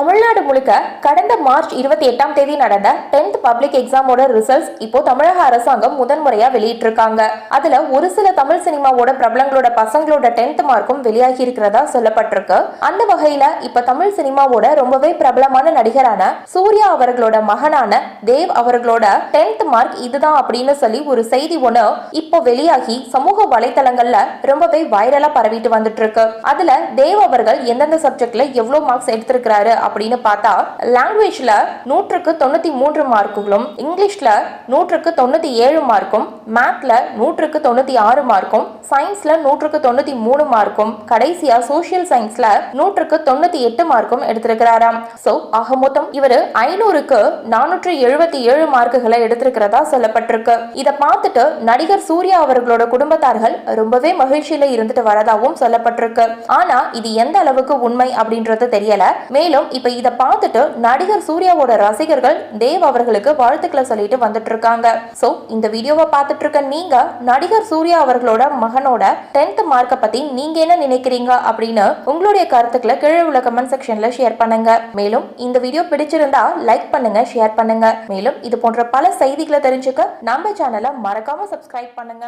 தமிழ்நாடு முழுக்க கடந்த மார்ச் இருபத்தி எட்டாம் தேதி நடந்த டென்த் பப்ளிக் எக்ஸாமோட ரிசல்ட்ஸ் இப்போ தமிழக அரசாங்கம் முதன்முறையா வெளியிட்டிருக்காங்க. அதுல ஒரு சில தமிழ் சினிமாவோட பிரபலங்களோட பசங்களோட டென்த் மார்க்கும் வெளியாகி இருக்கிறதா சொல்லப்பட்டிருக்கு. அந்த வகையில இப்ப தமிழ் சினிமாவோட ரொம்பவே பிரபலமான நடிகரான சூர்யா அவர்களோட மகனான தேவ் அவர்களோட டென்த் மார்க் இதுதான் அப்படின்னு சொல்லி ஒரு செய்தி ஒண்ணு இப்போ வெளியாகி சமூக வலைதளங்கள்ல ரொம்பவே வைரலா பரவிட்டு வந்துட்டு இருக்கு அதுல தேவ் அவர்கள் எந்தெந்த சப்ஜெக்ட்ல எவ்வளவு மார்க்ஸ் எடுத்திருக்கிறாரு அப்படின்னு பார்த்தா லாங்குவேஜ்ல நூற்றுக்கு தொண்ணூத்தி மூன்று மார்க்குகளும் இங்கிலீஷ்ல நூற்றுக்கு தொண்ணூத்தி ஏழு மார்க்கும் மேத்ல நூற்றுக்கு தொண்ணூத்தி ஆறு மார்க்கும் சயின்ஸ்ல நூற்றுக்கு தொண்ணூத்தி மூணு மார்க்கும் கடைசியா சோஷியல் சயின்ஸ்ல நூற்றுக்கு தொண்ணூத்தி எட்டு மார்க்கும் எடுத்திருக்கிறாராம். சோ ஆக மொத்தம் இவரு ஐநூறுக்கு நானூற்று எழுபத்தி ஏழு மார்க்குகளை எடுத்திருக்கிறதா சொல்லப்பட்டிருக்கு. இத பார்த்துட்டு நடிகர் சூர்யா அவர்களோட குடும்பத்தார்கள் ரொம்பவே மகிழ்ச்சியில இருந்துட்டு வரதாகவும் சொல்லப்பட்டிருக்கு. ஆனா இது எந்த அளவுக்கு உண்மை அப்படின்றது தெரியல. மேலும் இப்போ இதை பார்த்துட்டு நடிகர் சூர்யாவோட ரசிகர்கள் தேவ் அவர்களுக்கு வாழ்த்துக்களை சொல்லிட்டு வந்துட்டு இருக்காங்க. ஸோ இந்த வீடியோவை பார்த்துட்டு இருக்க நீங்க நடிகர் சூர்யா அவர்களோட மகனோட டென்த் மார்க்கை பத்தி நீங்க என்ன நினைக்கிறீங்க அப்படின்னு உங்களுடைய கருத்துக்களை கீழே உள்ள கமெண்ட் செக்ஷன்ல ஷேர் பண்ணுங்க. மேலும் இந்த வீடியோ பிடிச்சிருந்தா லைக் பண்ணுங்க ஷேர் பண்ணுங்க. மேலும் இது போன்ற பல செய்திகளை தெரிஞ்சுக்க நம்ம சேனலை மறக்காம சப்ஸ்கிரைப் பண்ணுங்க.